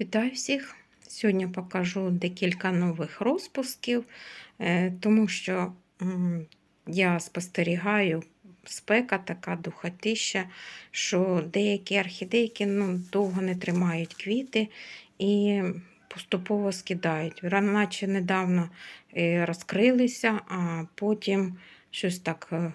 Вітаю всіх! Сьогодні покажу декілька нових розпусків, е, тому що я спостерігаю спека така духотища, що деякі орхідейки ну, довго не тримають квіти і поступово скидають. Наче недавно е, розкрилися, а потім щось так, е,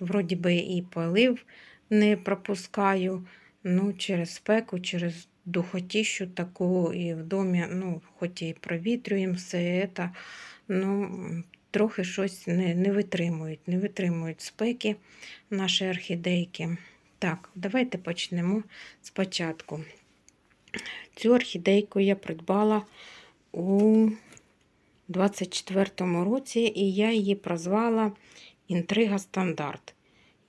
вроді би, і полив не пропускаю. Ну, через спеку, через духотіщу таку і в домі, ну, хоч і провітрюємо все це, ну, трохи щось не, не витримують, не витримують спеки наші орхідейки. Так, давайте почнемо спочатку. Цю орхідейку я придбала у 24-му році, і я її прозвала Інтрига Стандарт.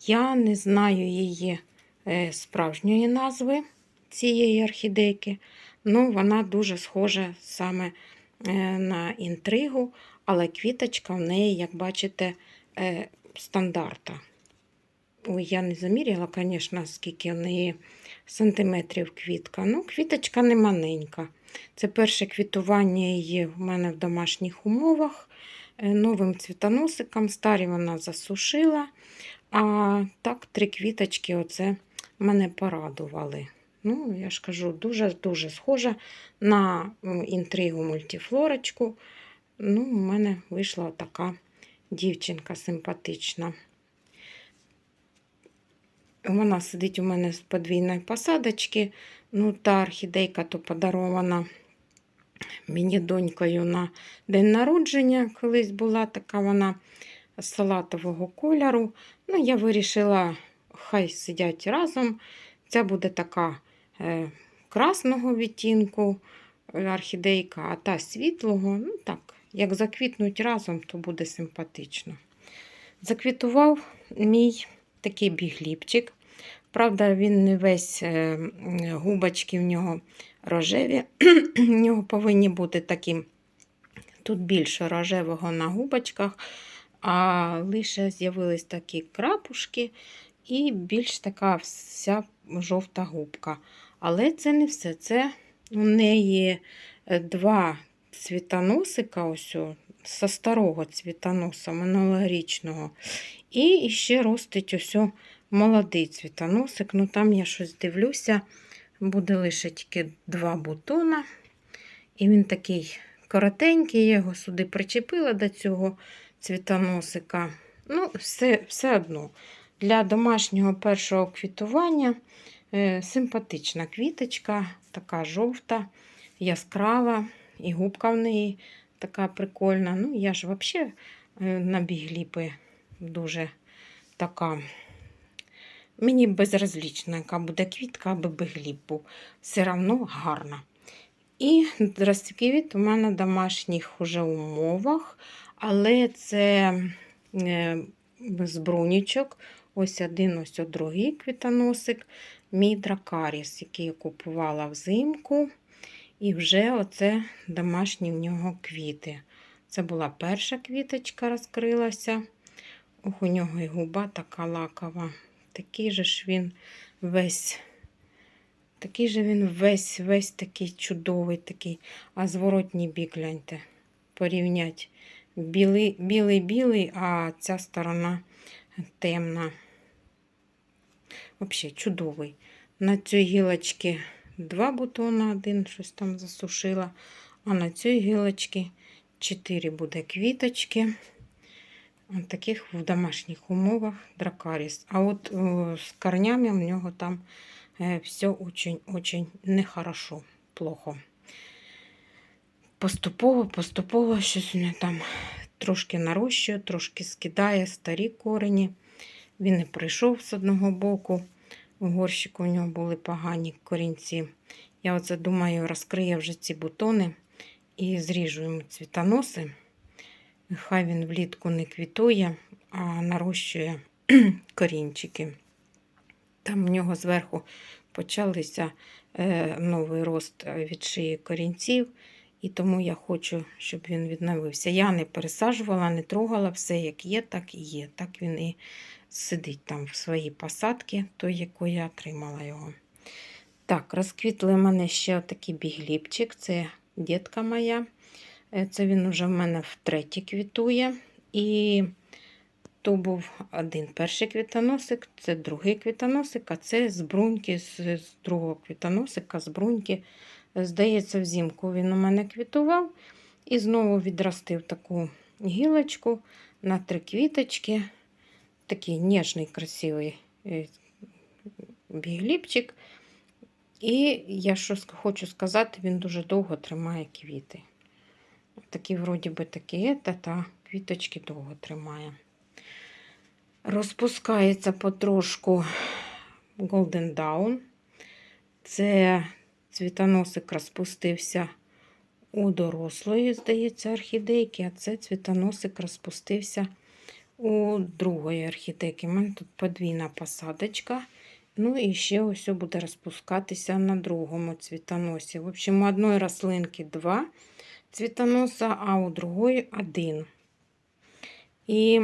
Я не знаю її е, справжньої назви цієї орхідейки. Ну, вона дуже схожа саме е, на інтригу, але квіточка в неї, як бачите, е, стандарта. Ой, я не заміряла, звісно, скільки в неї сантиметрів квітка. Ну, квіточка не маленька. Це перше квітування її в мене в домашніх умовах. Е, Новим цвітоносиком. Старі вона засушила. А так, три квіточки оце мене порадували. Ну, я ж кажу, дуже-дуже схожа на інтригу мультифлорочку. Ну, у мене вийшла така дівчинка симпатична. Вона сидить у мене з подвійної посадочки. Ну, та орхідейка то подарована мені донькою на день народження. Колись була така вона салатового кольору. Ну, я вирішила, хай сидять разом. Ця буде така красного відтінку е, орхідейка, а та світлого. Ну так, як заквітнуть разом, то буде симпатично. Заквітував мій такий бігліпчик. Правда, він не весь е, губочки в нього рожеві. В нього повинні бути такі, тут більше рожевого на губочках, а лише з'явились такі крапушки і більш така вся жовта губка. Але це не все. Це у неї е, два цвітоносика, ось со старого цвітоноса минулорічного. І ще ростить ось молодий цвітоносик. Ну там я щось дивлюся, буде лише тільки два бутона. І він такий коротенький, я його сюди причепила до цього цвітоносика. Ну, все, все одно. Для домашнього першого квітування симпатична квіточка, така жовта, яскрава, і губка в неї така прикольна. Ну, я ж взагалі на бігліпи дуже така. Мені безразлічна, яка буде квітка, аби бігліп був. Все одно гарна. І розквіт у мене в домашніх уже умовах, але це е, з брунічок. Ось один, ось другий квітоносик, мій дракаріс, який я купувала взимку. І вже оце домашні в нього квіти. Це була перша квіточка, розкрилася. Ох, у нього і губа така лакова. Такий же ж він весь. Такий же він весь весь такий чудовий, такий, а зворотній бік, гляньте, порівнять. Білий, білий, білий, а ця сторона темна. Взагалі чудовий. На цій гілочці два бутона, один щось там засушила, а на цій гілочці чотири буде квіточки. От таких в домашніх умовах дракаріс. А от о, з корнями в нього там е, все очень-очень нехорошо, плохо. Поступово, поступово щось у нього там трошки нарощує, трошки скидає старі корені. Він не прийшов з одного боку. У горщику у нього були погані корінці. Я оце думаю, розкрию вже ці бутони і зріжу йому цвітоноси. Хай він влітку не квітує, а нарощує корінчики. Там в нього зверху почалися е, новий рост від шиї корінців, і тому я хочу, щоб він відновився. Я не пересаджувала, не трогала все, як є, так і є. Так він і сидить там в своїй посадці, той, яку я отримала його. Так, розквітли в мене ще такий бігліпчик. Це дітка моя. Е, Це він уже в мене втретє квітує. І то був один перший квітоносик, це другий квітоносик, а це з бруньки, з другого квітоносика, з бруньки. Здається, взимку він у мене квітував. І знову відростив таку гілочку на три квіточки. Такий ніжний, красивий е, бігліпчик. І я що хочу сказати, він дуже довго тримає квіти. Такі, вроді би, такі, ета, та квіточки довго тримає. Розпускається потрошку Golden Dawn. Це цвітоносик розпустився у дорослої, здається, орхідейки, а це цвітоносик розпустився у другої орхідейки. У мене тут подвійна посадочка. Ну і ще ось буде розпускатися на другому цвітоносі. В общем, у одної рослинки два цвітоноса, а у другої один. І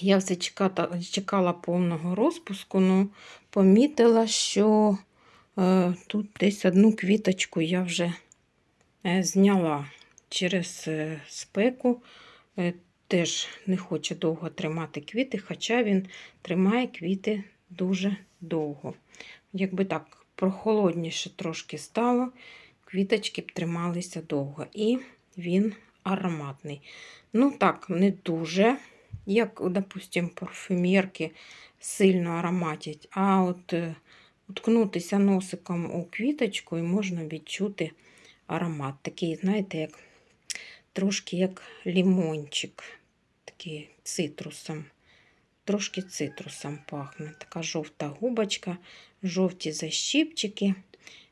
я все чекала, чекала повного розпуску, ну помітила, що е, тут десь одну квіточку я вже е, зняла через е, спеку. Е, теж не хоче довго тримати квіти, хоча він тримає квіти дуже довго. Якби так прохолодніше трошки стало, квіточки б трималися довго. І він ароматний. Ну так, не дуже, як, допустимо, парфюмерки сильно ароматять, а от е, уткнутися носиком у квіточку і можна відчути аромат. Такий, знаєте, як трошки як лімончик, такий цитрусом. Трошки цитрусом пахне. Така жовта губочка, жовті защіпчики.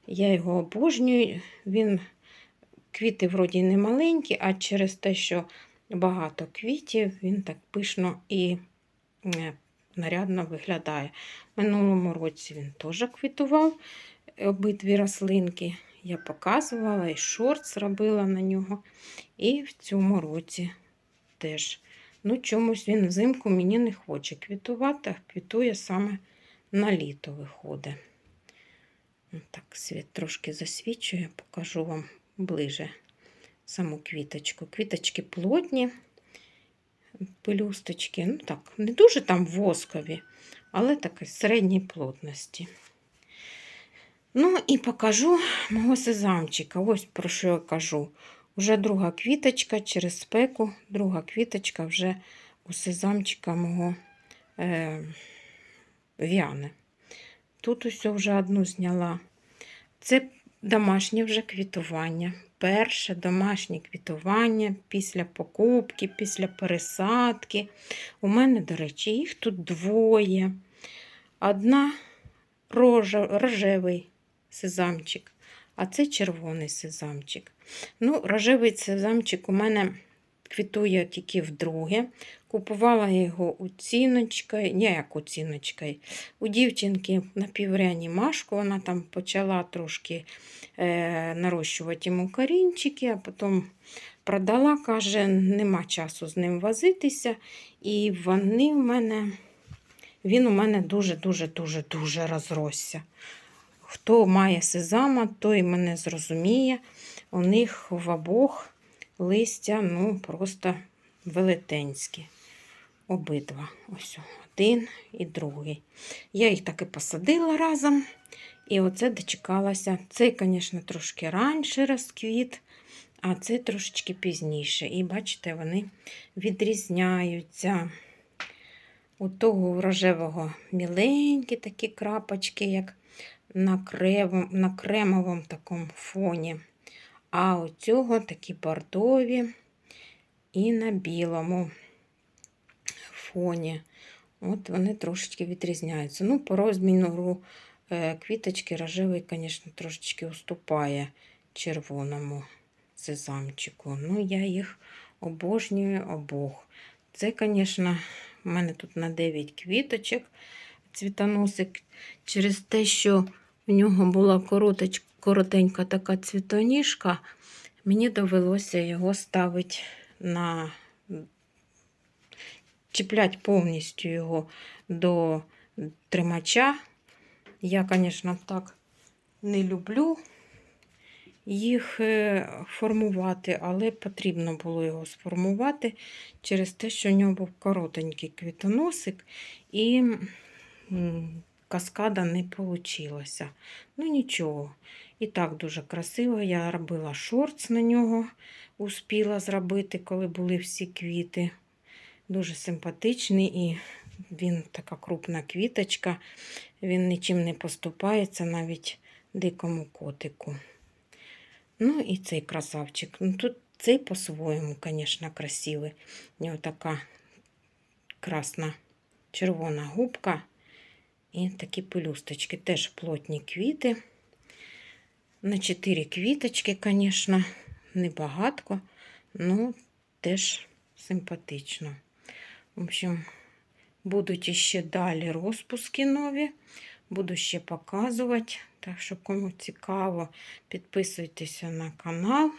Я його обожнюю. Він квіти вроді не маленькі, а через те, що багато квітів, він так пишно і е, нарядно виглядає. Минулому році він теж квітував обидві рослинки. Я показувала і шорт зробила на нього. І в цьому році теж. Ну, чомусь він взимку мені не хоче квітувати, а квітує саме на літо виходить. Так, світ трошки засвічує, покажу вам ближе саму квіточку. Квіточки плотні, пелюсточки, ну так, не дуже там воскові, але такі середньої плотності. Ну і покажу мого сезамчика. Ось про що я кажу. Уже друга квіточка через спеку, друга квіточка вже у сезамчика мого е, в'яне. Тут усе вже одну зняла. Це домашнє вже квітування. Перше домашнє квітування після покупки, після пересадки. У мене, до речі, їх тут двоє. Одна рожа, рожевий сезамчик, а це червоний сезамчик. Ну, рожевий сезамчик у мене квітує тільки вдруге. Купувала я його оціночкою, не як оціночкою, у дівчинки напівреанімашку, вона там почала трошки е, нарощувати йому корінчики, а потім продала, каже, нема часу з ним возитися. І вони в мене, він у мене дуже-дуже-дуже-дуже розросся. Хто має сезама, той мене зрозуміє. У них в обох листя ну, просто велетенські. Обидва. Ось один і другий. Я їх так і посадила разом. І оце дочекалася. Цей, звісно, трошки раніше розквіт, а цей трошечки пізніше. І бачите, вони відрізняються. У того рожевого міленькі такі крапочки, як на, крем, на кремовому такому фоні. А у цього такі бордові і на білому фоні. От вони трошечки відрізняються. Ну, по розміру е, квіточки рожевий, звісно, трошечки уступає червоному сезамчику. Ну, я їх обожнюю обох. Це, звісно, в мене тут на 9 квіточок цвітоносик. Через те, що в нього була короточ, коротенька така цвітоніжка, мені довелося його ставити на чіплять повністю його до тримача. Я, звісно, так не люблю їх е, формувати, але потрібно було його сформувати через те, що в нього був коротенький квітоносик і каскада не вийшло. Ну нічого. І так дуже красиво. Я робила шортс на нього, успіла зробити, коли були всі квіти. Дуже симпатичний і він така крупна квіточка, він нічим не поступається навіть дикому котику. Ну і цей красавчик. Ну, тут цей по-своєму, звісно, красивий. У нього така красна червона губка і такі пелюсточки. Теж плотні квіти. На 4 квіточки, звісно, небагатко, ну теж симпатично. В общем, будуть іще далі розпуски нові. Буду ще показувати. Так що, кому цікаво, підписуйтеся на канал,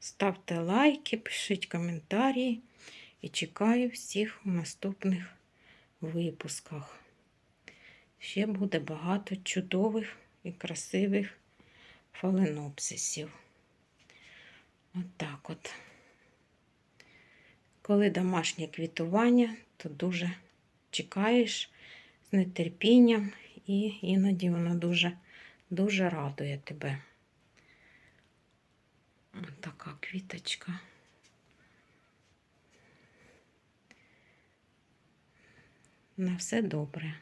ставте лайки, пишіть коментарі. І чекаю всіх у наступних випусках. Ще буде багато чудових і красивих фаленопсисів. Отак от, от. Коли домашнє квітування, то дуже чекаєш з нетерпінням, і іноді воно дуже, дуже радує тебе. Ось така квіточка. На все добре.